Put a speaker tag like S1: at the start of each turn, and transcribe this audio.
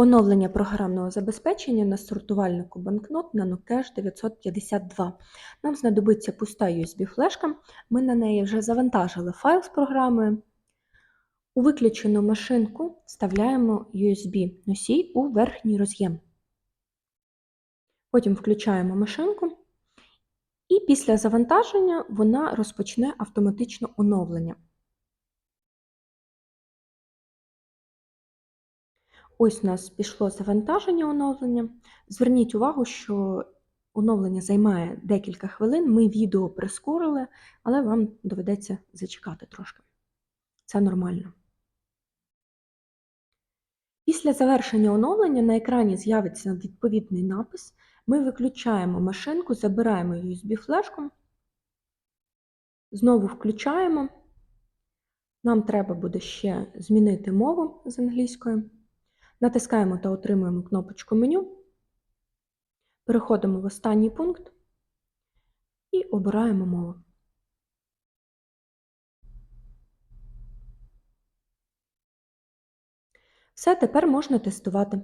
S1: Оновлення програмного забезпечення на сортувальнику банкнот NanoCash 952. Нам знадобиться пуста USB-флешка. Ми на неї вже завантажили файл з програмою. У виключену машинку вставляємо USB-носій у верхній роз'єм. Потім включаємо машинку, і після завантаження вона розпочне автоматично оновлення. Ось у нас пішло завантаження оновлення. Зверніть увагу, що оновлення займає декілька хвилин. Ми відео прискорили, але вам доведеться зачекати трошки. Це нормально. Після завершення оновлення на екрані з'явиться відповідний напис. Ми виключаємо машинку, забираємо USB-флешку, знову включаємо. Нам треба буде ще змінити мову з англійської. Натискаємо та отримуємо кнопочку меню, переходимо в останній пункт і обираємо мову. Все, тепер можна тестувати.